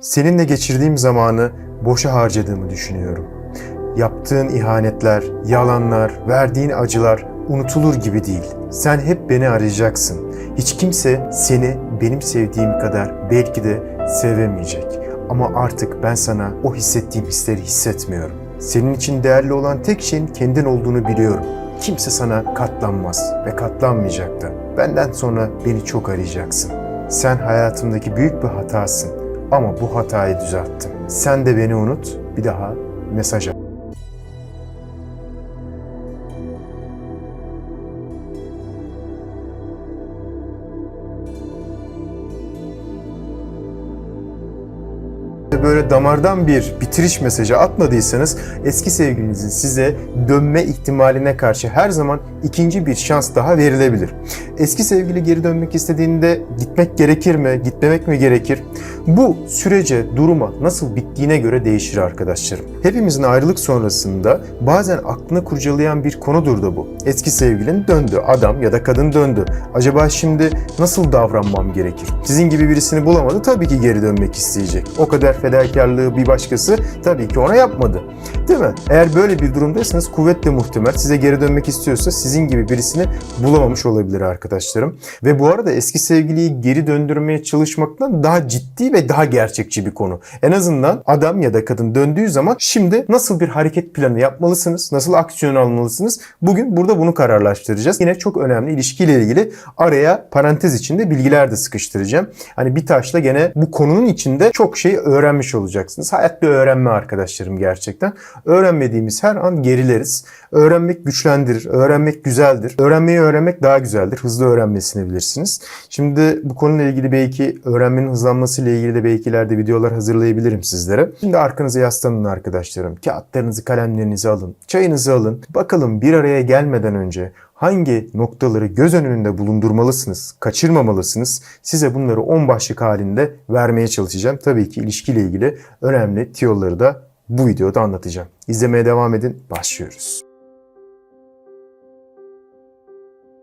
Seninle geçirdiğim zamanı boşa harcadığımı düşünüyorum. Yaptığın ihanetler, yalanlar, verdiğin acılar unutulur gibi değil. Sen hep beni arayacaksın. Hiç kimse seni benim sevdiğim kadar belki de sevemeyecek. Ama artık ben sana o hissettiğim hisleri hissetmiyorum. Senin için değerli olan tek şeyin kendin olduğunu biliyorum. Kimse sana katlanmaz ve katlanmayacak da. Benden sonra beni çok arayacaksın. Sen hayatımdaki büyük bir hatasın ama bu hatayı düzelttim. Sen de beni unut, bir daha mesaj at. Böyle damardan bir bitiriş mesajı atmadıysanız eski sevgilinizin size dönme ihtimaline karşı her zaman ikinci bir şans daha verilebilir. Eski sevgili geri dönmek istediğinde gitmek gerekir mi, gitmemek mi gerekir? Bu sürece, duruma nasıl bittiğine göre değişir arkadaşlarım. Hepimizin ayrılık sonrasında bazen aklını kurcalayan bir konudur da bu. Eski sevgilin döndü, adam ya da kadın döndü. Acaba şimdi nasıl davranmam gerekir? Sizin gibi birisini bulamadı tabii ki geri dönmek isteyecek. O kadar fedakarlığı bir başkası tabii ki ona yapmadı. Değil mi? Eğer böyle bir durumdaysanız kuvvetle muhtemel size geri dönmek istiyorsa sizin gibi birisini bulamamış olabilir arkadaşlarım. Ve bu arada eski sevgiliyi geri döndürmeye çalışmaktan daha ciddi ve daha gerçekçi bir konu. En azından adam ya da kadın döndüğü zaman şimdi nasıl bir hareket planı yapmalısınız? Nasıl aksiyon almalısınız? Bugün burada bunu kararlaştıracağız. Yine çok önemli ilişkiyle ilgili araya parantez içinde bilgiler de sıkıştıracağım. Hani bir taşla gene bu konunun içinde çok şey öğrenmiş olacaksınız. Hayat bir öğrenme arkadaşlarım gerçekten. Öğrenmediğimiz her an gerileriz. Öğrenmek güçlendirir, öğrenmek güzeldir. Öğrenmeyi öğrenmek daha güzeldir. Hızlı öğrenmesini bilirsiniz. Şimdi bu konuyla ilgili belki öğrenmenin hızlanması ile ilgili de belki ileride videolar hazırlayabilirim sizlere. Şimdi arkanıza yaslanın arkadaşlarım. Kağıtlarınızı, kalemlerinizi alın. Çayınızı alın. Bakalım bir araya gelmeden önce hangi noktaları göz önünde bulundurmalısınız, kaçırmamalısınız. Size bunları 10 başlık halinde vermeye çalışacağım. Tabii ki ilişkiyle ilgili önemli tiyoları da bu videoda anlatacağım. İzlemeye devam edin. Başlıyoruz.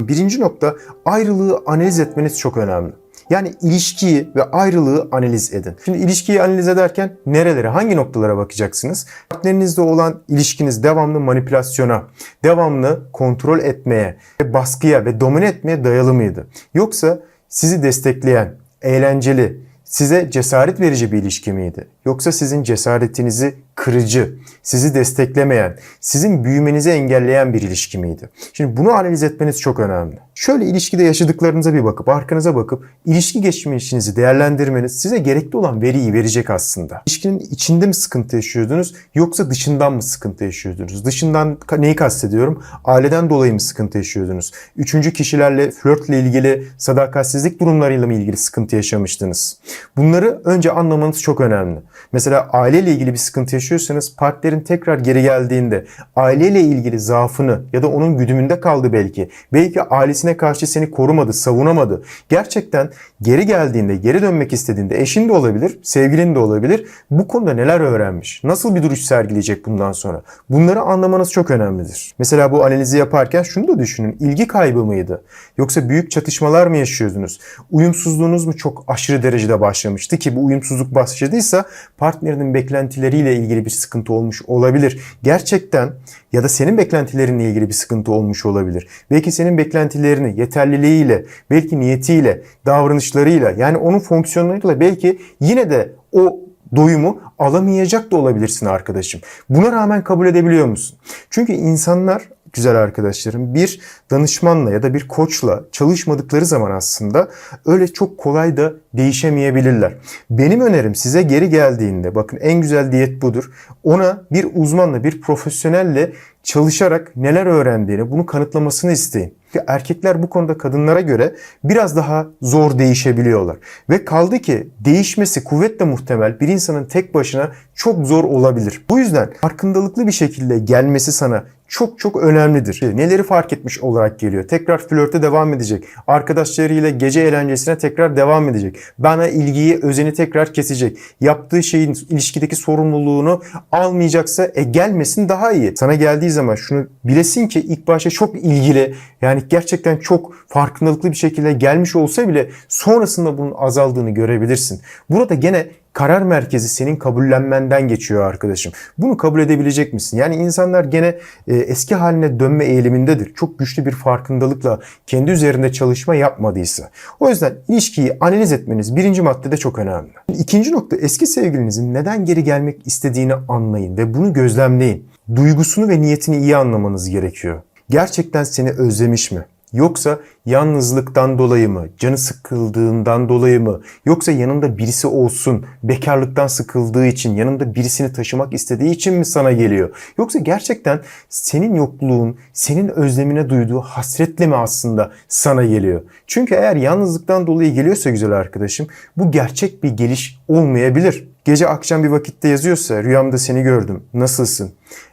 Birinci nokta ayrılığı analiz etmeniz çok önemli. Yani ilişkiyi ve ayrılığı analiz edin. Şimdi ilişkiyi analiz ederken nerelere, hangi noktalara bakacaksınız? Partnerinizle olan ilişkiniz devamlı manipülasyona, devamlı kontrol etmeye, ve baskıya ve domine etmeye dayalı mıydı? Yoksa sizi destekleyen, eğlenceli, size cesaret verici bir ilişki miydi? Yoksa sizin cesaretinizi kırıcı, sizi desteklemeyen, sizin büyümenizi engelleyen bir ilişki miydi? Şimdi bunu analiz etmeniz çok önemli. Şöyle ilişkide yaşadıklarınıza bir bakıp, arkanıza bakıp ilişki geçmişinizi değerlendirmeniz size gerekli olan veriyi verecek aslında. İlişkinin içinde mi sıkıntı yaşıyordunuz yoksa dışından mı sıkıntı yaşıyordunuz? Dışından neyi kastediyorum? Aileden dolayı mı sıkıntı yaşıyordunuz? Üçüncü kişilerle flörtle ilgili, sadakatsizlik durumlarıyla mı ilgili sıkıntı yaşamıştınız? Bunları önce anlamanız çok önemli. Mesela aileyle ilgili bir sıkıntı yaşıyorsanız partnerin tekrar geri geldiğinde aileyle ilgili zaafını ya da onun güdümünde kaldı belki. Belki ailesine karşı seni korumadı, savunamadı. Gerçekten geri geldiğinde, geri dönmek istediğinde eşin de olabilir, sevgilin de olabilir. Bu konuda neler öğrenmiş? Nasıl bir duruş sergileyecek bundan sonra? Bunları anlamanız çok önemlidir. Mesela bu analizi yaparken şunu da düşünün. İlgi kaybı mıydı? Yoksa büyük çatışmalar mı yaşıyordunuz? Uyumsuzluğunuz mu çok aşırı derecede başlamıştı ki bu uyumsuzluk başladıysa partnerinin beklentileriyle ilgili bir sıkıntı olmuş olabilir. Gerçekten ya da senin beklentilerinle ilgili bir sıkıntı olmuş olabilir. Belki senin beklentilerini yeterliliğiyle, belki niyetiyle, davranışlarıyla yani onun fonksiyonlarıyla belki yine de o doyumu alamayacak da olabilirsin arkadaşım. Buna rağmen kabul edebiliyor musun? Çünkü insanlar güzel arkadaşlarım bir danışmanla ya da bir koçla çalışmadıkları zaman aslında öyle çok kolay da değişemeyebilirler. Benim önerim size geri geldiğinde bakın en güzel diyet budur. Ona bir uzmanla bir profesyonelle çalışarak neler öğrendiğini bunu kanıtlamasını isteyin. Erkekler bu konuda kadınlara göre biraz daha zor değişebiliyorlar. Ve kaldı ki değişmesi kuvvetle muhtemel bir insanın tek başına çok zor olabilir. Bu yüzden farkındalıklı bir şekilde gelmesi sana çok çok önemlidir. Neleri fark etmiş olarak geliyor. Tekrar flörte devam edecek. Arkadaşlarıyla gece eğlencesine tekrar devam edecek. Bana ilgiyi, özeni tekrar kesecek. Yaptığı şeyin ilişkideki sorumluluğunu almayacaksa e gelmesin daha iyi. Sana geldiği zaman şunu bilesin ki ilk başta çok ilgili yani gerçekten çok farkındalıklı bir şekilde gelmiş olsa bile sonrasında bunun azaldığını görebilirsin. Burada gene karar merkezi senin kabullenmenden geçiyor arkadaşım. Bunu kabul edebilecek misin? Yani insanlar gene e, eski haline dönme eğilimindedir. Çok güçlü bir farkındalıkla kendi üzerinde çalışma yapmadıysa. O yüzden ilişkiyi analiz etmeniz birinci maddede çok önemli. İkinci nokta eski sevgilinizin neden geri gelmek istediğini anlayın ve bunu gözlemleyin. Duygusunu ve niyetini iyi anlamanız gerekiyor. Gerçekten seni özlemiş mi? Yoksa yalnızlıktan dolayı mı, canı sıkıldığından dolayı mı, yoksa yanında birisi olsun, bekarlıktan sıkıldığı için, yanında birisini taşımak istediği için mi sana geliyor? Yoksa gerçekten senin yokluğun, senin özlemine duyduğu hasretle mi aslında sana geliyor? Çünkü eğer yalnızlıktan dolayı geliyorsa güzel arkadaşım, bu gerçek bir geliş olmayabilir. Gece akşam bir vakitte yazıyorsa, rüyamda seni gördüm, nasılsın,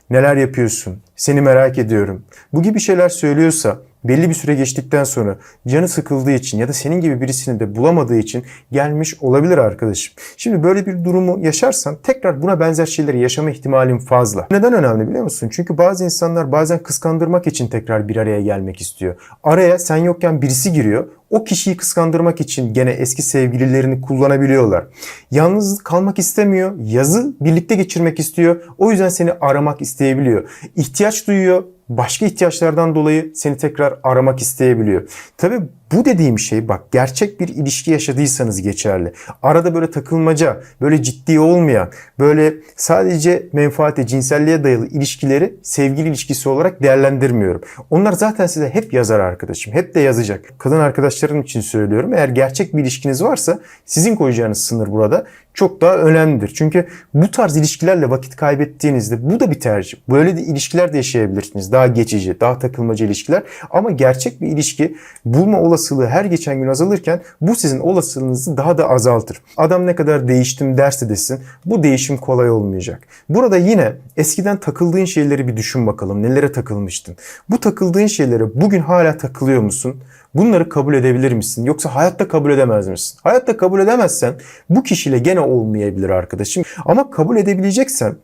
neler yapıyorsun, seni merak ediyorum. Bu gibi şeyler söylüyorsa belli bir süre geçtikten sonra canı sıkıldığı için ya da senin gibi birisini de bulamadığı için gelmiş olabilir arkadaşım. Şimdi böyle bir durumu yaşarsan tekrar buna benzer şeyleri yaşama ihtimalin fazla. Neden önemli biliyor musun? Çünkü bazı insanlar bazen kıskandırmak için tekrar bir araya gelmek istiyor. Araya sen yokken birisi giriyor. O kişiyi kıskandırmak için gene eski sevgililerini kullanabiliyorlar. Yalnız kalmak istemiyor. Yazı birlikte geçirmek istiyor. O yüzden seni aramak isteyebiliyor. İhtiyaç duyuyor başka ihtiyaçlardan dolayı seni tekrar aramak isteyebiliyor. Tabi bu dediğim şey bak gerçek bir ilişki yaşadıysanız geçerli. Arada böyle takılmaca, böyle ciddi olmayan, böyle sadece menfaate, cinselliğe dayalı ilişkileri sevgili ilişkisi olarak değerlendirmiyorum. Onlar zaten size hep yazar arkadaşım. Hep de yazacak. Kadın arkadaşlarım için söylüyorum. Eğer gerçek bir ilişkiniz varsa sizin koyacağınız sınır burada çok daha önemlidir. Çünkü bu tarz ilişkilerle vakit kaybettiğinizde bu da bir tercih. Böyle de ilişkiler de yaşayabilirsiniz. Daha geçici, daha takılmacı ilişkiler. Ama gerçek bir ilişki bulma olasılığı her geçen gün azalırken bu sizin olasılığınızı daha da azaltır. Adam ne kadar değiştim derse desin bu değişim kolay olmayacak. Burada yine eskiden takıldığın şeyleri bir düşün bakalım. Nelere takılmıştın? Bu takıldığın şeylere bugün hala takılıyor musun? Bunları kabul edebilir misin? Yoksa hayatta kabul edemez misin? Hayatta kabul edemezsen bu kişiyle gene olmayabilir arkadaşım. Ama kabul edebileceksen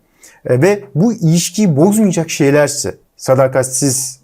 e, ve bu ilişkiyi bozmayacak şeylerse, sadakatsiz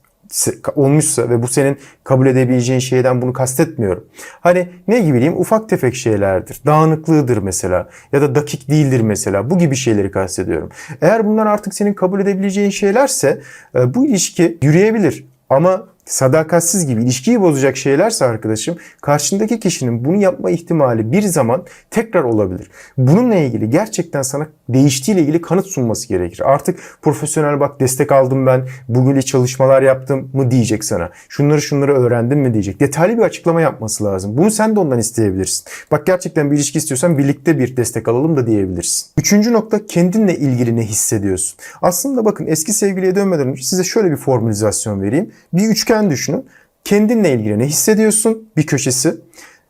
olmuşsa ve bu senin kabul edebileceğin şeyden bunu kastetmiyorum. Hani ne gibi diyeyim ufak tefek şeylerdir. Dağınıklığıdır mesela ya da dakik değildir mesela. Bu gibi şeyleri kastediyorum. Eğer bunlar artık senin kabul edebileceğin şeylerse e, bu ilişki yürüyebilir. Ama sadakatsiz gibi ilişkiyi bozacak şeylerse arkadaşım karşındaki kişinin bunu yapma ihtimali bir zaman tekrar olabilir. Bununla ilgili gerçekten sana değiştiğiyle ilgili kanıt sunması gerekir. Artık profesyonel bak destek aldım ben, bugün çalışmalar yaptım mı diyecek sana. Şunları şunları öğrendim mi diyecek. Detaylı bir açıklama yapması lazım. Bunu sen de ondan isteyebilirsin. Bak gerçekten bir ilişki istiyorsan birlikte bir destek alalım da diyebilirsin. Üçüncü nokta kendinle ilgili ne hissediyorsun? Aslında bakın eski sevgiliye dönmeden önce size şöyle bir formülizasyon vereyim. Bir üçgen düşünün. Kendinle ilgili ne hissediyorsun? Bir köşesi.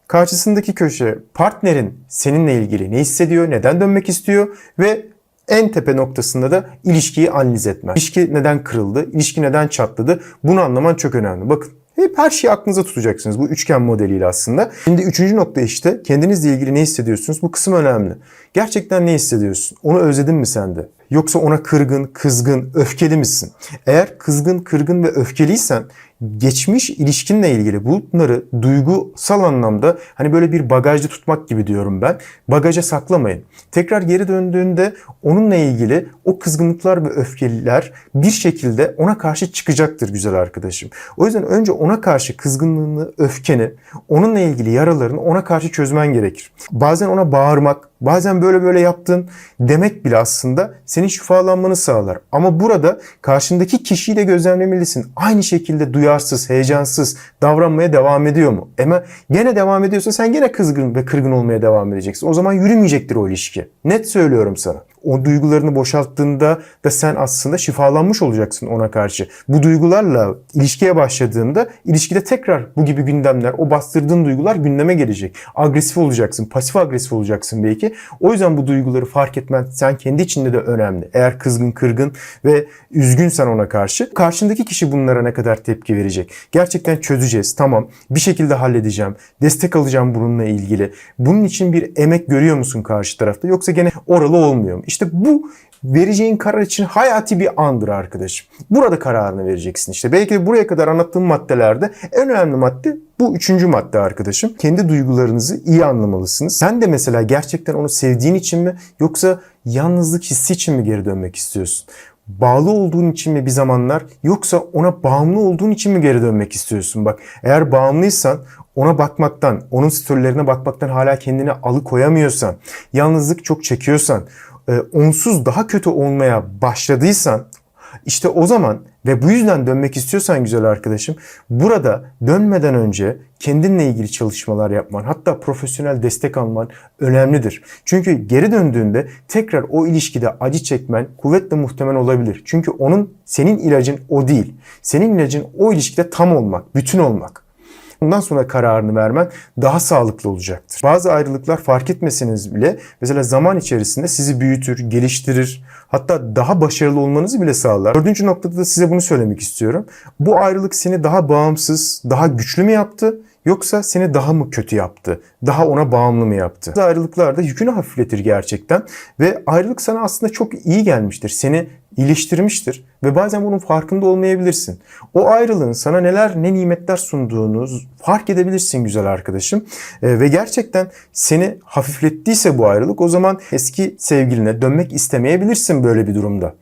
Karşısındaki köşe partnerin seninle ilgili ne hissediyor? Neden dönmek istiyor? Ve en tepe noktasında da ilişkiyi analiz etme. İlişki neden kırıldı? İlişki neden çatladı? Bunu anlaman çok önemli. Bakın hep her şeyi aklınıza tutacaksınız bu üçgen modeliyle aslında. Şimdi üçüncü nokta işte kendinizle ilgili ne hissediyorsunuz? Bu kısım önemli. Gerçekten ne hissediyorsun? Onu özledin mi sen de? Yoksa ona kırgın, kızgın, öfkeli misin? Eğer kızgın, kırgın ve öfkeliysen geçmiş ilişkinle ilgili bunları duygusal anlamda hani böyle bir bagajda tutmak gibi diyorum ben. Bagaja saklamayın. Tekrar geri döndüğünde onunla ilgili o kızgınlıklar ve öfkeliler bir şekilde ona karşı çıkacaktır güzel arkadaşım. O yüzden önce ona karşı kızgınlığını, öfkeni, onunla ilgili yaralarını ona karşı çözmen gerekir. Bazen ona bağırmak, bazen böyle böyle yaptın demek bile aslında senin şifalanmanı sağlar. Ama burada karşındaki kişiyi de gözlemlemelisin. Aynı şekilde duyarsız, heyecansız davranmaya devam ediyor mu? Ama gene devam ediyorsa sen gene kızgın ve kırgın olmaya devam edeceksin. O zaman yürümeyecektir o ilişki. Net söylüyorum sana o duygularını boşalttığında da sen aslında şifalanmış olacaksın ona karşı. Bu duygularla ilişkiye başladığında ilişkide tekrar bu gibi gündemler, o bastırdığın duygular gündeme gelecek. Agresif olacaksın, pasif agresif olacaksın belki. O yüzden bu duyguları fark etmen sen kendi içinde de önemli. Eğer kızgın, kırgın ve üzgünsen ona karşı karşındaki kişi bunlara ne kadar tepki verecek? Gerçekten çözeceğiz. Tamam. Bir şekilde halledeceğim. Destek alacağım bununla ilgili. Bunun için bir emek görüyor musun karşı tarafta? Yoksa gene oralı olmuyor mu? İşte bu vereceğin karar için hayati bir andır arkadaşım. Burada kararını vereceksin işte. Belki de buraya kadar anlattığım maddelerde en önemli madde Bu üçüncü madde arkadaşım. Kendi duygularınızı iyi anlamalısınız. Sen de mesela gerçekten onu sevdiğin için mi yoksa yalnızlık hissi için mi geri dönmek istiyorsun? Bağlı olduğun için mi bir zamanlar yoksa ona bağımlı olduğun için mi geri dönmek istiyorsun? Bak eğer bağımlıysan ona bakmaktan, onun storylerine bakmaktan hala kendini alıkoyamıyorsan, yalnızlık çok çekiyorsan, e, onsuz daha kötü olmaya başladıysan işte o zaman ve bu yüzden dönmek istiyorsan güzel arkadaşım burada dönmeden önce kendinle ilgili çalışmalar yapman hatta profesyonel destek alman önemlidir. Çünkü geri döndüğünde tekrar o ilişkide acı çekmen kuvvetle muhtemel olabilir. Çünkü onun senin ilacın o değil. Senin ilacın o ilişkide tam olmak, bütün olmak. Bundan sonra kararını vermen daha sağlıklı olacaktır. Bazı ayrılıklar fark etmeseniz bile mesela zaman içerisinde sizi büyütür, geliştirir, hatta daha başarılı olmanızı bile sağlar. Dördüncü noktada da size bunu söylemek istiyorum. Bu ayrılık seni daha bağımsız, daha güçlü mü yaptı? Yoksa seni daha mı kötü yaptı? Daha ona bağımlı mı yaptı? Ayrılıklar da yükünü hafifletir gerçekten. Ve ayrılık sana aslında çok iyi gelmiştir. Seni iyileştirmiştir. Ve bazen bunun farkında olmayabilirsin. O ayrılığın sana neler ne nimetler sunduğunu fark edebilirsin güzel arkadaşım. Ee, ve gerçekten seni hafiflettiyse bu ayrılık o zaman eski sevgiline dönmek istemeyebilirsin böyle bir durumda.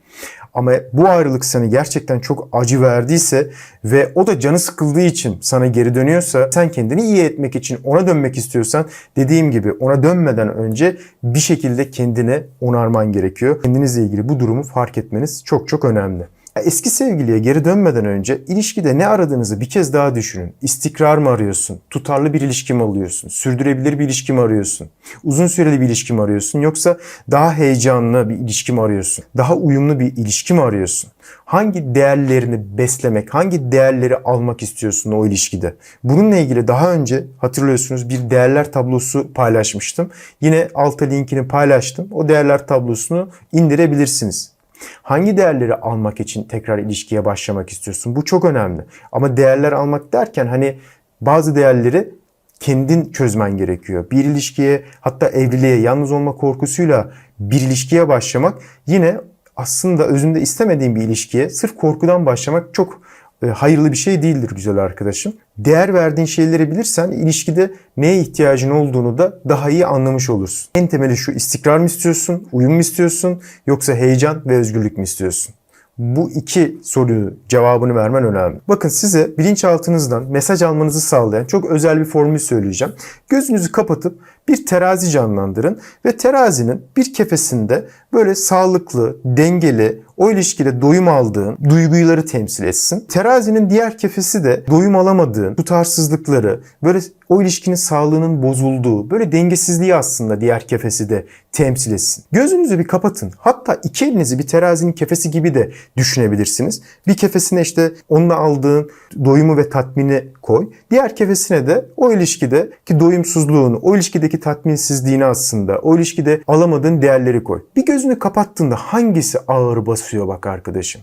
Ama bu ayrılık seni gerçekten çok acı verdiyse ve o da canı sıkıldığı için sana geri dönüyorsa sen kendini iyi etmek için ona dönmek istiyorsan dediğim gibi ona dönmeden önce bir şekilde kendine onarman gerekiyor. Kendinizle ilgili bu durumu fark etmeniz çok çok önemli. Eski sevgiliye geri dönmeden önce ilişkide ne aradığınızı bir kez daha düşünün. İstikrar mı arıyorsun? Tutarlı bir ilişki mi alıyorsun? Sürdürebilir bir ilişki mi arıyorsun? Uzun süreli bir ilişki mi arıyorsun? Yoksa daha heyecanlı bir ilişki mi arıyorsun? Daha uyumlu bir ilişki mi arıyorsun? Hangi değerlerini beslemek, hangi değerleri almak istiyorsun o ilişkide? Bununla ilgili daha önce hatırlıyorsunuz bir değerler tablosu paylaşmıştım. Yine alta linkini paylaştım. O değerler tablosunu indirebilirsiniz. Hangi değerleri almak için tekrar ilişkiye başlamak istiyorsun? Bu çok önemli. Ama değerler almak derken hani bazı değerleri kendin çözmen gerekiyor. Bir ilişkiye hatta evliliğe yalnız olma korkusuyla bir ilişkiye başlamak yine aslında özünde istemediğin bir ilişkiye sırf korkudan başlamak çok e, hayırlı bir şey değildir güzel arkadaşım. Değer verdiğin şeyleri bilirsen ilişkide neye ihtiyacın olduğunu da daha iyi anlamış olursun. En temeli şu istikrar mı istiyorsun, uyum mu istiyorsun yoksa heyecan ve özgürlük mü istiyorsun? Bu iki soruyu cevabını vermen önemli. Bakın size bilinçaltınızdan mesaj almanızı sağlayan çok özel bir formül söyleyeceğim. Gözünüzü kapatıp bir terazi canlandırın ve terazinin bir kefesinde böyle sağlıklı, dengeli, o ilişkide doyum aldığın duyguları temsil etsin. Terazinin diğer kefesi de doyum alamadığın tutarsızlıkları, böyle o ilişkinin sağlığının bozulduğu, böyle dengesizliği aslında diğer kefesi de temsil etsin. Gözünüzü bir kapatın. Hatta iki elinizi bir terazinin kefesi gibi de düşünebilirsiniz. Bir kefesine işte onunla aldığın doyumu ve tatmini koy. Diğer kefesine de o ilişkideki doyumsuzluğunu, o ilişkideki tatminsizliğini aslında, o ilişkide alamadığın değerleri koy. Bir gözünü kapattığında hangisi ağır basıyor bak arkadaşım?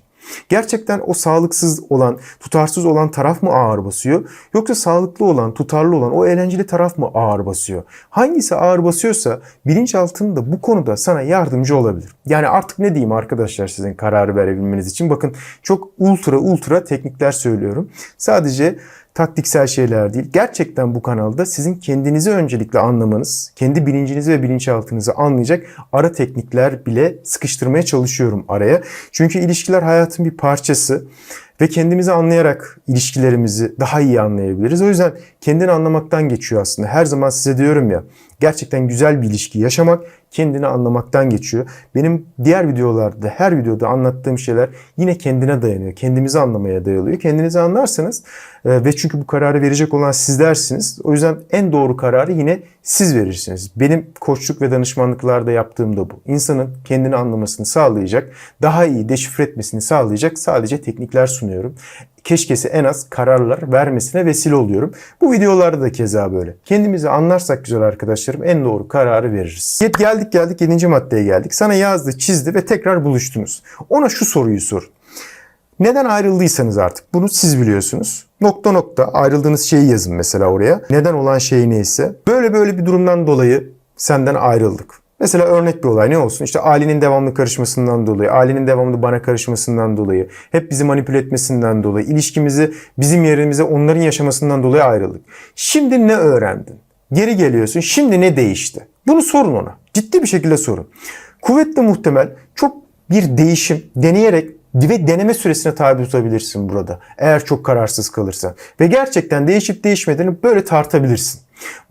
Gerçekten o sağlıksız olan, tutarsız olan taraf mı ağır basıyor? Yoksa sağlıklı olan, tutarlı olan, o eğlenceli taraf mı ağır basıyor? Hangisi ağır basıyorsa bilinçaltında bu konuda sana yardımcı olabilir. Yani artık ne diyeyim arkadaşlar sizin kararı verebilmeniz için. Bakın çok ultra ultra teknikler söylüyorum. Sadece taktiksel şeyler değil. Gerçekten bu kanalda sizin kendinizi öncelikle anlamanız, kendi bilincinizi ve bilinçaltınızı anlayacak ara teknikler bile sıkıştırmaya çalışıyorum araya. Çünkü ilişkiler hayatın bir parçası ve kendimizi anlayarak ilişkilerimizi daha iyi anlayabiliriz. O yüzden kendini anlamaktan geçiyor aslında. Her zaman size diyorum ya gerçekten güzel bir ilişki yaşamak kendini anlamaktan geçiyor. Benim diğer videolarda her videoda anlattığım şeyler yine kendine dayanıyor. Kendimizi anlamaya dayanıyor. Kendinizi anlarsanız e, ve çünkü bu kararı verecek olan sizlersiniz. O yüzden en doğru kararı yine siz verirsiniz. Benim koçluk ve danışmanlıklarda yaptığım da bu. İnsanın kendini anlamasını sağlayacak, daha iyi deşifre etmesini sağlayacak sadece teknikler sunuyorum keşkesi en az kararlar vermesine vesile oluyorum. Bu videolarda da keza böyle. Kendimizi anlarsak güzel arkadaşlarım en doğru kararı veririz. Geldik geldik 7. maddeye geldik. Sana yazdı, çizdi ve tekrar buluştunuz. Ona şu soruyu sor. Neden ayrıldıysanız artık bunu siz biliyorsunuz. Nokta nokta ayrıldığınız şeyi yazın mesela oraya. Neden olan şey neyse. Böyle böyle bir durumdan dolayı senden ayrıldık. Mesela örnek bir olay ne olsun? İşte ailenin devamlı karışmasından dolayı, ailenin devamlı bana karışmasından dolayı, hep bizi manipüle etmesinden dolayı, ilişkimizi bizim yerimize onların yaşamasından dolayı ayrıldık. Şimdi ne öğrendin? Geri geliyorsun. Şimdi ne değişti? Bunu sorun ona. Ciddi bir şekilde sorun. Kuvvetle muhtemel çok bir değişim deneyerek ve deneme süresine tabi tutabilirsin burada. Eğer çok kararsız kalırsan. Ve gerçekten değişip değişmediğini böyle tartabilirsin.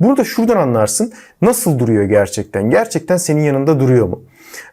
Burada şuradan anlarsın nasıl duruyor gerçekten. Gerçekten senin yanında duruyor mu?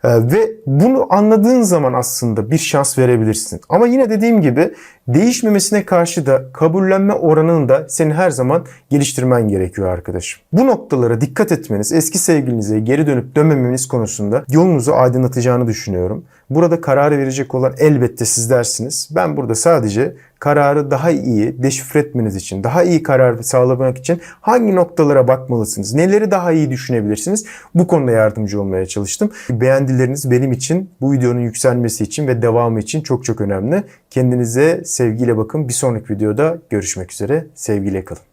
Ee, ve bunu anladığın zaman aslında bir şans verebilirsin. Ama yine dediğim gibi değişmemesine karşı da kabullenme oranını da senin her zaman geliştirmen gerekiyor arkadaşım. Bu noktalara dikkat etmeniz, eski sevgilinize geri dönüp dönmemeniz konusunda yolunuzu aydınlatacağını düşünüyorum. Burada kararı verecek olan elbette sizlersiniz. Ben burada sadece kararı daha iyi deşifre etmeniz için, daha iyi karar sağlamak için hangi noktalara bakmalısınız, neleri daha iyi düşünebilirsiniz bu konuda yardımcı olmaya çalıştım. Beğendileriniz benim için, bu videonun yükselmesi için ve devamı için çok çok önemli. Kendinize sevgiyle bakın. Bir sonraki videoda görüşmek üzere. Sevgiyle kalın.